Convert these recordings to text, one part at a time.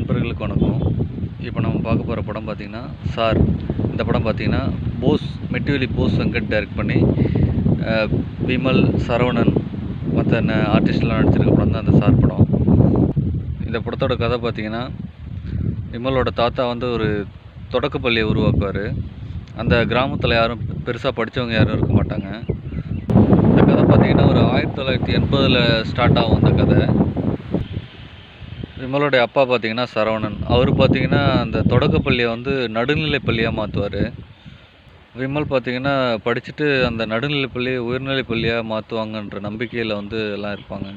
நண்பர்களுக்கு வணக்கம். இப்போ நம்ம பார்க்க போகிற படம் பார்த்திங்கன்னா சார் இந்த படம் பார்த்திங்கன்னா போஸ் மெட்டிவெலி போஸ் சங்கட் டைரக்ட் பண்ணி விமல் சரவணன் மற்ற ஆர்டிஸ்ட்லாம் நடிச்சிருக்க படம் தான் அந்த சார் படம். இந்த படத்தோட கதை பார்த்திங்கன்னா விமலோட தாத்தா வந்து ஒரு தொடக்கப்பள்ளியை உருவாக்குவார். அந்த கிராமத்தில் யாரும் பெருசாக படித்தவங்க யாரும் இருக்க மாட்டாங்க. இந்த கதை பார்த்திங்கன்னா ஒரு ஆயிரத்தி தொள்ளாயிரத்தி எண்பதில் ஸ்டார்ட் ஆகும் அந்த கதை. விமலோடைய அப்பா பார்த்தீங்கன்னா சரவணன். அவர் பார்த்தீங்கன்னா அந்த தொடக்கப்பள்ளியை வந்து நடுநிலை பள்ளியாக மாற்றுவார் விமல் பார்த்தீங்கன்னா படிச்சுட்டு அந்த நடுநிலை பள்ளி உயர்நிலை பள்ளியாக மாற்றுவாங்கன்ற நம்பிக்கையில் வந்து எல்லாம் இருப்பாங்க.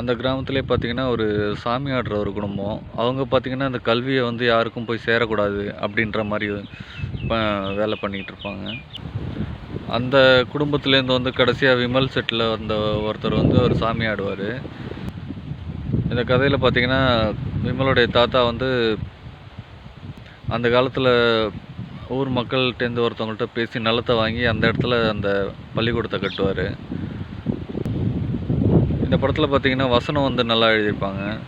அந்த கிராமத்திலே பார்த்தீங்கன்னா ஒரு சாமி ஆடுற ஒரு குடும்பம். அவங்க பார்த்திங்கன்னா அந்த கல்வியை வந்து யாருக்கும் போய் சேரக்கூடாது அப்படின்ற மாதிரி இப்போ வேலை பண்ணிகிட்டு இருப்பாங்க. அந்த குடும்பத்துலேருந்து வந்து கடைசியாக விமல் செட்டில் வந்த ஒருத்தர் வந்து ஒரு சாமி ஆடுவார். இந்த கதையில் பார்த்தீங்கன்னா விமலுடைய தாத்தா வந்து அந்த காலத்தில் ஊர் மக்கள்கிட்டேருந்து ஒருத்தவங்கள்ட்ட பேசி நிலத்தை வாங்கி அந்த இடத்துல அந்த பள்ளிக்கூடத்தை கட்டுவார். இந்த படத்தில் பார்த்தீங்கன்னா வசனம் வந்து நல்லா எழுதியிருப்பாங்க.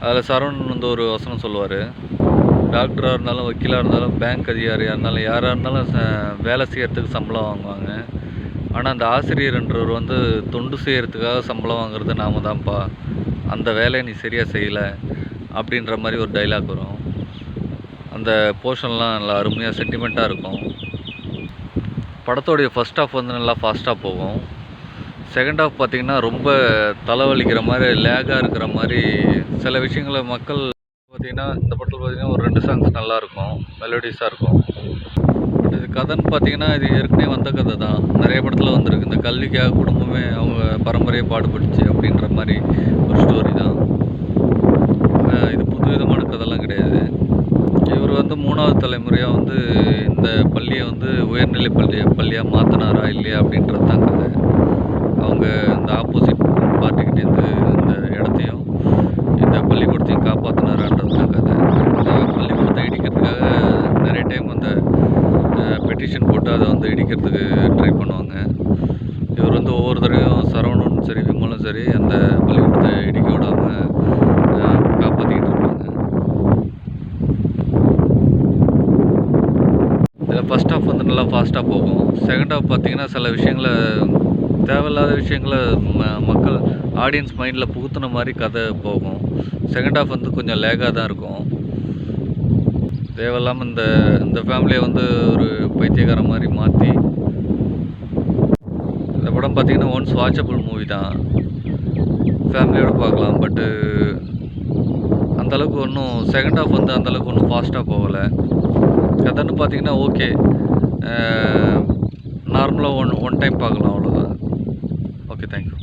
அதில் சரவணன் வந்து ஒரு வசனம் சொல்லுவார். டாக்டராக இருந்தாலும் வக்கீலாக இருந்தாலும் பேங்க் அதிகாரியாக இருந்தாலும் யாராக இருந்தாலும் ச- வேலை செய்கிறதுக்கு சம்பளம் வாங்குவாங்க. ஆனால் அந்த ஆசிரியர்ன்றவர் வந்து தொண்டு செய்கிறதுக்காக சம்பளம் வாங்குறது நாம தான்ப்பா அந்த வேலையை நீ சரியாக செய்யலை அப்படின்ற மாதிரி ஒரு டைலாக் வரும். அந்த போர்ஷன்லாம் நல்லா அருமையாக சென்டிமெண்ட்டாக இருக்கும். படத்தோடைய ஃபர்ஸ்ட் ஹாஃப் வந்து நல்லா ஃபாஸ்ட்டாக போகும். செகண்ட் ஹாஃப் பார்த்தீங்கன்னா ரொம்ப தலைவலிக்கிற மாதிரி லேகாக இருக்கிற மாதிரி சில விஷயங்களை மக்கள் பார்த்தீங்கன்னா இந்த படத்தில் பார்த்தீங்கன்னா ஒரு ரெண்டு சாங்ஸ் நல்லாயிருக்கும் மெலோடிஸாக இருக்கும். இது கதைன்னு பார்த்தீங்கன்னா இது ஏற்கனவே வந்த கதை தான். நிறைய படத்தில் வந்திருக்கு. இந்த கல்விக்காக குடும்பமே அவங்க பரம்பரையை பாடுபட்டுச்சு அப்படின்ற மாதிரி ஒரு ஸ்டோரி தான். இது புது விதமான கதைலாம் கிடையாது. இவர் வந்து மூணாவது தலைமுறையாக வந்து இந்த பள்ளியை வந்து உயர்நிலை பள்ளி பள்ளியாக மாற்றினாரா இல்லையா அப்படின்றது தான் கதை. அவங்க இந்த ஆப்போசிட் பார்ட்டிக்கிட்டே இந்த இடத்தையும் இந்த பள்ளிக்கூடத்தையும் காப்பாற்றினாரான்றது தான் கதை இந்த பள்ளிக்கூடத்தை இடிக்கிறதுக்காக நிறைய டைம் அந்த பெட்டிஷன் போட்டு அதை ட்ரை பண்ணுவாங்க. இவர் வந்து ஒவ்வொரு தடவையும் சரவணனும் சரி விமலும் சரி அந்த பள்ளிக்கூடத்தை இடிக்க விடாமல் காப்பாற்றிக்கிட்டு இருப்பாங்க. இதில் ஃபஸ்ட் ஹாஃப் வந்து நல்லா ஃபாஸ்ட்டாக போகும். செகண்ட் ஹாஃப் பார்த்திங்கன்னா சில விஷயங்களை தேவையில்லாத விஷயங்களை ம மக்கள் ஆடியன்ஸ் மைண்டில் புகுத்துன மாதிரி கதை போகும். செகண்ட் ஹாஃப் வந்து கொஞ்சம் லேகாக தான் இருக்கும். தேவையில்லாமல் இந்த இந்த ஃபேமிலியை வந்து ஒரு பைத்தியக்கார மாதிரி மாற்றி படம் பார்த்தீங்கன்னா ஒன்ஸ் வாட்சபிள் மூவி தான். ஃபேமிலியோடு பார்க்கலாம் பட்டு அந்தளவுக்கு ஒன்றும் செகண்ட் ஹாஃப் வந்து அந்தளவுக்கு ஒன்றும் ஃபாஸ்ட்டாக போகலை. கதைன்னு பார்த்தீங்கன்னா ஓகே நார்மலாக ஒன் ஒன் டைம் பார்க்கலாம் அவ்வளோதான் ஓகே தேங்க்யூ